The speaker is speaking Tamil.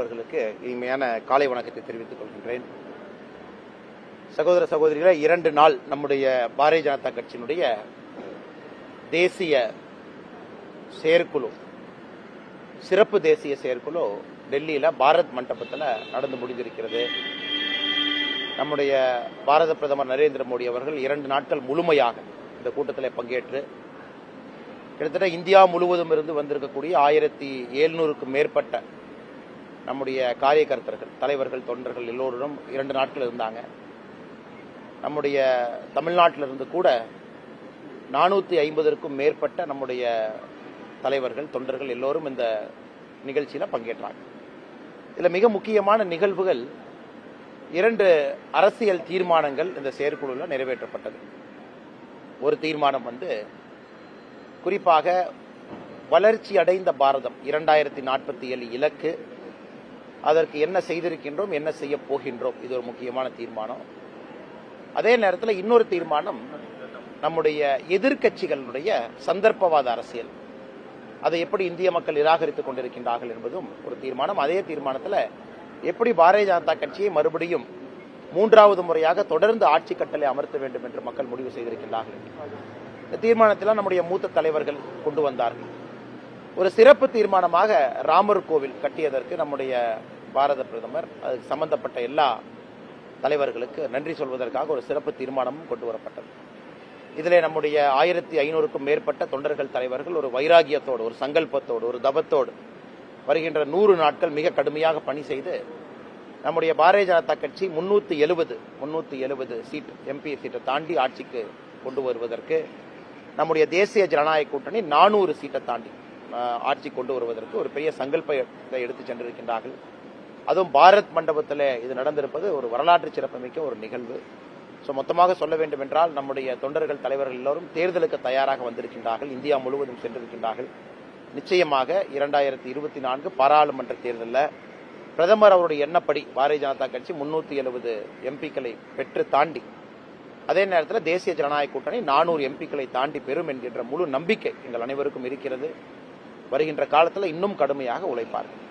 நண்பர்களுக்கு இனிமையான காலை வணக்கத்தை தெரிவித்துக் கொள்கின்றேன். சகோதர சகோதரிகளை இரண்டு நாள் நம்முடைய பாரதிய ஜனதா கட்சியினுடைய தேசிய செயற்குழு சிறப்பு தேசிய செயற்குழு டெல்லியில் பாரத் மண்டபத்தில் நடந்து முடிந்திருக்கிறது. நம்முடைய பாரத பிரதமர் நரேந்திர மோடி அவர்கள் இரண்டு நாட்கள் முழுமையாக இந்த கூட்டத்தில் பங்கேற்று கிட்டத்தட்ட இந்தியா முழுவதும் இருந்து வந்திருக்கக்கூடிய ஆயிரத்தி எழுநூறுக்கும் மேற்பட்ட நம்முடைய காரியகர்த்தர்கள் தலைவர்கள் தொண்டர்கள் எல்லோரும் இரண்டு நாட்கள் இருந்தாங்க. நம்முடைய தமிழ்நாட்டில் இருந்து கூட நானூற்றி ஐம்பதற்கும் மேற்பட்ட நம்முடைய தலைவர்கள் தொண்டர்கள் எல்லோரும் இந்த நிகழ்ச்சியில் பங்கேற்றாங்க. இதில் மிக முக்கியமான நிகழ்வுகள் இரண்டு அரசியல் தீர்மானங்கள் இந்த செயற்குழுவில் நிறைவேற்றப்பட்டது. ஒரு தீர்மானம் வந்து குறிப்பாக வளர்ச்சி அடைந்த பாரதம் இரண்டாயிரத்தி நாற்பத்தி ஏழு இலக்கு அதற்கு என்ன செய்திருக்கின்றோம் என்ன செய்ய போகின்றோம்? இது ஒரு முக்கியமான தீர்மானம். அதே நேரத்தில் இன்னொரு தீர்மானம் நம்முடைய எதிர்கட்சிகளுடைய சந்தர்ப்பவாத அரசியல். அதை எப்படி இந்திய மக்கள் நிராகரித்துக் கொண்டிருக்கின்றார்கள் என்பதும் ஒரு தீர்மானம். அதே தீர்மானத்தில் எப்படி பாரதிய ஜனதா கட்சியை மறுபடியும் மூன்றாவது முறையாக தொடர்ந்து ஆட்சி கட்டளை அமர்த்த வேண்டும் என்று மக்கள் முடிவு செய்திருக்கின்றார்கள். இந்த தீர்மானத்தில் நம்முடைய மூத்த தலைவர்கள் கொண்டு வந்தார்கள். ஒரு சிறப்பு தீர்மானமாக ராமர் கோவில் கட்டியதற்கு நம்முடைய பாரத பிரதமர் அதுக்கு சம்பந்தப்பட்ட எல்லா தலைவர்களுக்கு நன்றி சொல்வதற்காக ஒரு சிறப்பு தீர்மானமும் கொண்டு வரப்பட்டது. இதில் நம்முடைய ஆயிரத்தி ஐநூறுக்கும் மேற்பட்ட தொண்டர்கள் தலைவர்கள் ஒரு வைராகியத்தோடு ஒரு சங்கல்பத்தோடு ஒரு தபத்தோடு வருகின்ற நூறு நாட்கள் மிக கடுமையாக பணி செய்து நம்முடைய பாரதிய ஜனதா கட்சி முன்னூத்தி எழுபது முன்னூத்தி எழுபது சீட் எம்பி சீட்டை தாண்டி ஆட்சிக்கு கொண்டு வருவதற்கு நம்முடைய தேசிய ஜனநாயக கூட்டணி நானூறு சீட்டை தாண்டி ஆட்சி கொண்டு வருவதற்கு ஒரு பெரிய சங்கல்பத்தை எடுத்து சென்றிருக்கின்றார்கள். அதுவும் பாரத் மண்டபத்தில் இது நடந்திருப்பது ஒரு வரலாற்று சிறப்புமிக்க ஒரு நிகழ்வு. ஸோ மொத்தமாக சொல்ல வேண்டும் என்றால் நம்முடைய தொண்டர்கள் தலைவர்கள் எல்லோரும் தேர்தலுக்கு தயாராக வந்திருக்கின்றார்கள். இந்தியா முழுவதும் சென்றிருக்கின்றார்கள். நிச்சயமாக இரண்டாயிரத்தி இருபத்தி நான்கு பாராளுமன்ற தேர்தலில் பிரதமர் அவருடைய எண்ணப்படி பாரதிய ஜனதா கட்சி முன்னூற்றி எழுபது எம்பிக்களை பெற்று தாண்டி அதே நேரத்தில் தேசிய ஜனநாயக கூட்டணி நானூறு எம்பிக்களை தாண்டி பெறும் என்கின்ற முழு நம்பிக்கை எங்கள் அனைவருக்கும் இருக்கிறது. வருகின்ற காலத்தில் இன்னும் கடுமையாக உழைப்பார்கள்.